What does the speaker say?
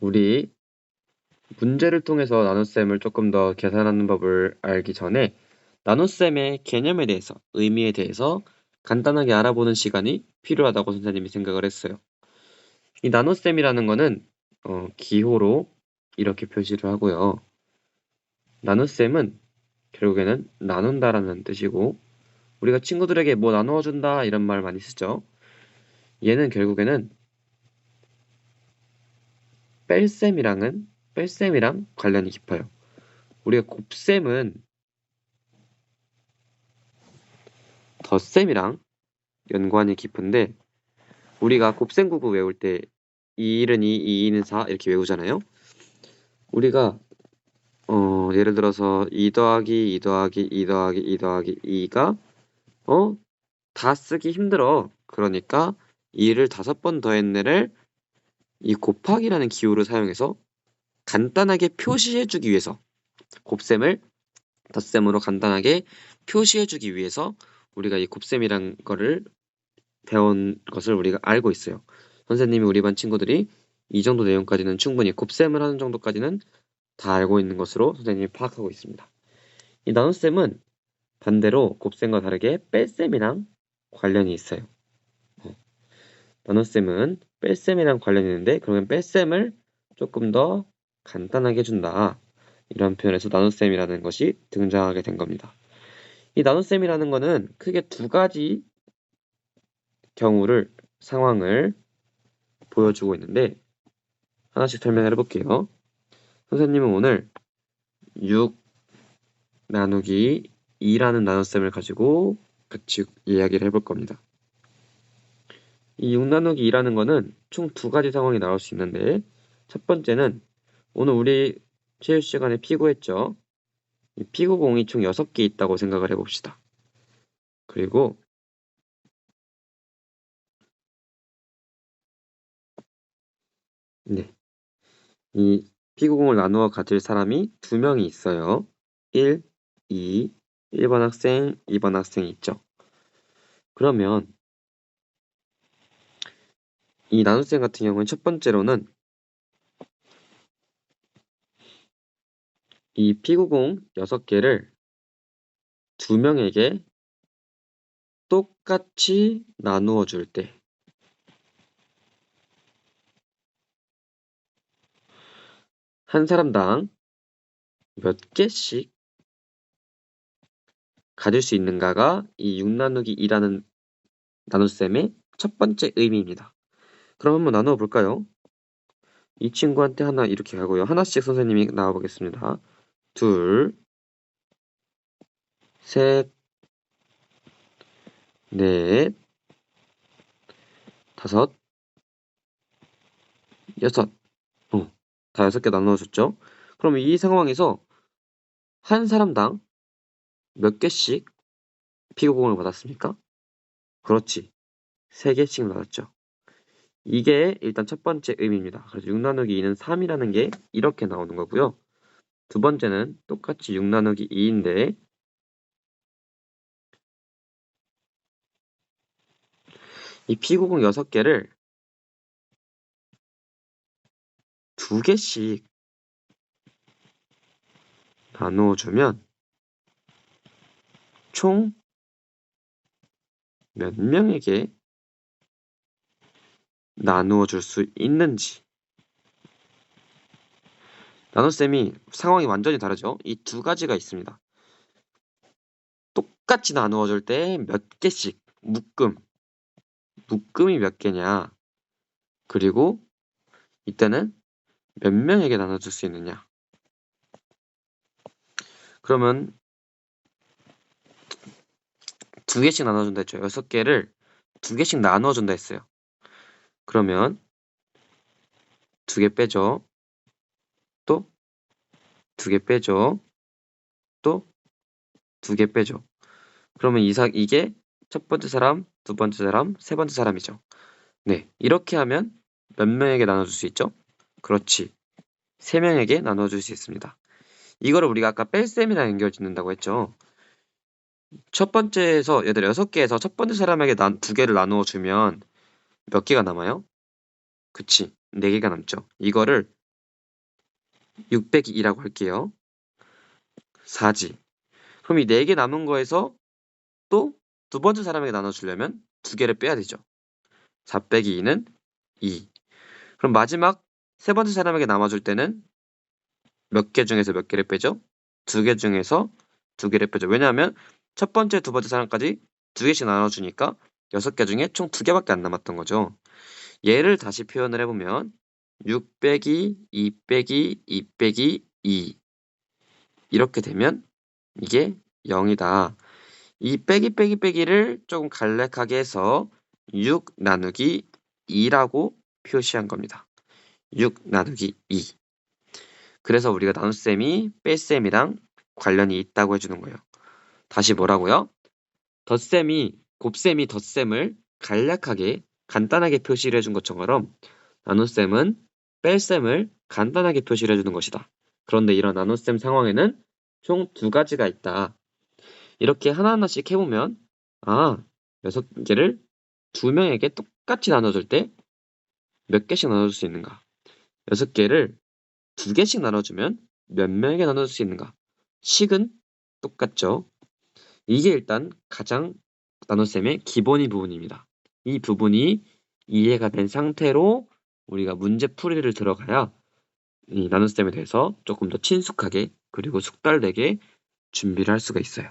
우리 문제를 통해서 나눗셈을 조금 더 계산하는 법을 알기 전에 나눗셈의 개념에 대해서, 의미에 대해서 간단하게 알아보는 시간이 필요하다고 선생님이 생각을 했어요. 이 나눗셈이라는 거는 어, 기호로 이렇게 표시를 하고요. 나눗셈은 결국에는 나눈다라는 뜻이고 우리가 친구들에게 뭐 나누어 준다 이런 말 많이 쓰죠. 얘는 결국에는 뺄셈이랑은 뺄셈이랑 관련이 깊어요. 우리가 곱셈은 덧셈이랑 연관이 깊은데 우리가 곱셈 구구 외울 때 2일은 2, 2는 4 이렇게 외우잖아요. 우리가 어, 예를 들어서 2 더하기 2 더하기 2 더하기 2 더하기 2가 어? 다 쓰기 힘들어. 그러니까 2를 다섯 번 더했네를 이 곱하기라는 기호를 사용해서 간단하게 표시해주기 위해서 곱셈을 덧셈으로 간단하게 표시해주기 위해서 우리가 이 곱셈이란 거를 배운 것을 우리가 알고 있어요. 선생님이 우리 반 친구들이 이 정도 내용까지는 충분히 곱셈을 하는 정도까지는 다 알고 있는 것으로 선생님이 파악하고 있습니다. 이 나눗셈은 반대로 곱셈과 다르게 뺄셈이랑 관련이 있어요. 어. 나눗셈은 뺄셈이랑 관련이 있는데 그러면 뺄셈을 조금 더 간단하게 해준다. 이런 표현에서 나눗셈이라는 것이 등장하게 된 겁니다. 이 나눗셈이라는 거는 크게 두 가지 경우를 상황을 보여주고 있는데 하나씩 설명을 해볼게요. 선생님은 오늘 6 나누기 2라는 나눗셈을 가지고 같이 이야기를 해볼 겁니다. 이 6 나누기 2라는 거는 총 두 가지 상황이 나올 수 있는데 첫 번째는 오늘 우리 체육 시간에 피구했죠. 이 피구공이 총 6개 있다고 생각을 해봅시다. 그리고 네. 이 피구공을 나누어 가질 사람이 두 명이 있어요. 1, 2, 1번 학생, 2번 학생이 있죠. 그러면 이 나눗셈 같은 경우는 첫 번째로는 이 피구공 6개를 두 명에게 똑같이 나누어 줄 때, 한 사람당 몇 개씩 가질 수 있는가가 이 6 나누기 2라는 나눗셈의 첫 번째 의미입니다. 그럼 한번 나누어 볼까요? 이 친구한테 하나 이렇게 하고요. 하나씩 선생님이 나와 보겠습니다. 둘, 셋, 넷, 다섯, 여섯. 어, 다 여섯 개 나누어줬죠? 그럼 이 상황에서 한 사람당 몇 개씩 피구공을 받았습니까? 그렇지. 세 개씩 받았죠. 이게 일단 첫 번째 의미입니다. 그래서 6 나누기 2는 3이라는 게 이렇게 나오는 거고요. 두 번째는 똑같이 6 나누기 2인데 이 피구공 6개를 두 개씩 나누어 주면 총 몇 명에게 나누어 줄 수 있는지 나눗셈이 상황이 완전히 다르죠. 이 두 가지가 있습니다. 똑같이 나누어 줄 때 몇 개씩 묶음 묶음이 몇 개냐 그리고 이때는 몇 명에게 나눠줄 수 있느냐 그러면 두 개씩 나눠준다 했죠. 여섯 개를 두 개씩 나눠준다 했어요. 그러면 두 개 빼죠. 또 두 개 빼죠. 또 두 개 빼죠. 그러면 이사, 이게 첫 번째 사람, 두 번째 사람, 세 번째 사람이죠. 네, 이렇게 하면 몇 명에게 나눠줄 수 있죠? 그렇지. 세 명에게 나눠줄 수 있습니다. 이거를 우리가 아까 뺄셈이랑 연결 짓는다고 했죠. 첫 번째에서 얘들 여섯 개에서 첫 번째 사람에게 난, 두 개를 나누어 주면 몇 개가 남아요? 그치. 네 개가 남죠. 이거를 6 빼기 2라고 할게요. 4지. 그럼 이 4개 남은 거에서 또 두 번째 사람에게 나눠주려면 두 개를 빼야 되죠. 4 빼기 2는 2. 그럼 마지막 세 번째 사람에게 남아줄 때는 몇 개 중에서 몇 개를 빼죠? 두 개 중에서 두 개를 빼죠. 왜냐하면 첫 번째, 두 번째 사람까지 두 개씩 나눠주니까 여섯 개 중에 총 두 개밖에 안 남았던 거죠. 얘를 다시 표현을 해보면 6 빼기 2 빼기 2 빼기 2 이렇게 되면 이게 0이다. 이 빼기 빼기 빼기를 조금 간략하게 해서 6 나누기 2라고 표시한 겁니다. 6 나누기 2. 그래서 우리가 나눗셈이 뺄셈이랑 관련이 있다고 해주는 거예요. 다시 뭐라고요? 덧셈이 곱셈이 덧셈을 간략하게 간단하게 표시를 해준 것처럼 나눗셈은 뺄셈을 간단하게 표시를 해주는 것이다. 그런데 이런 나눗셈 상황에는 총 두 가지가 있다. 이렇게 하나하나씩 해보면 아 여섯 개를 두 명에게 똑같이 나눠줄 때 몇 개씩 나눠줄 수 있는가? 여섯 개를 두 개씩 나눠주면 몇 명에게 나눠줄 수 있는가? 식은 똑같죠. 이게 일단 가장 나눗셈의 기본인 부분입니다. 이 부분이 이해가 된 상태로 우리가 문제 풀이를 들어가야 이 나눗셈에 대해서 조금 더 친숙하게 그리고 숙달되게 준비를 할 수가 있어요.